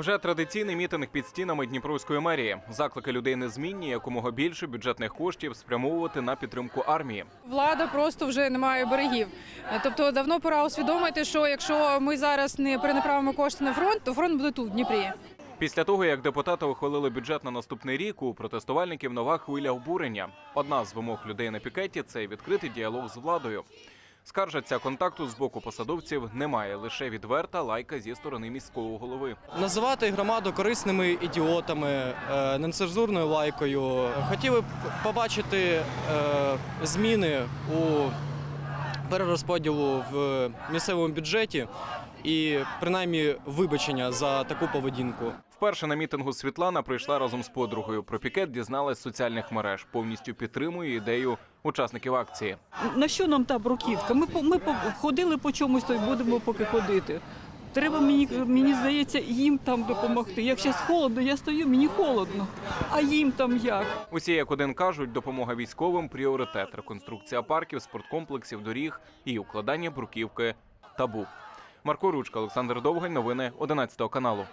Вже традиційний мітинг під стінами Дніпровської мерії. Заклики людей незмінні, якомога більше бюджетних коштів спрямовувати на підтримку армії. Влада просто вже не має берегів. Тобто давно пора усвідомити, що якщо ми зараз не перенаправимо кошти на фронт, то фронт буде тут, в Дніпрі. Після того, як депутати ухвалили бюджет на наступний рік, у протестувальників нова хвиля обурення. Одна з вимог людей на пікеті це відкритий діалог з владою. Скаржаться, контакту з боку посадовців немає лише відверта лайка зі сторони міського голови. Називати громаду корисними ідіотами, е, нецензурною лайкою. Хотіли б побачити е, зміни у перерозподілу в місцевому бюджеті і принаймні вибачення за таку поведінку. Вперше на мітингу Світлана прийшла разом з подругою. Про пікет дізналась з соціальних мереж. Повністю підтримує ідею учасників акції. На що нам та бруківка? Ми, ми ходили по чомусь, то й будемо поки ходити. Треба мені, мені здається, їм там допомогти. Як зараз холодно, я стою, мені холодно. А їм там як? Усі як один кажуть, допомога військовим пріоритет, реконструкція парків, спорткомплексів, доріг і укладання бруківки табу. Марко Ручка, Олександр Довгань. Новини 11 каналу.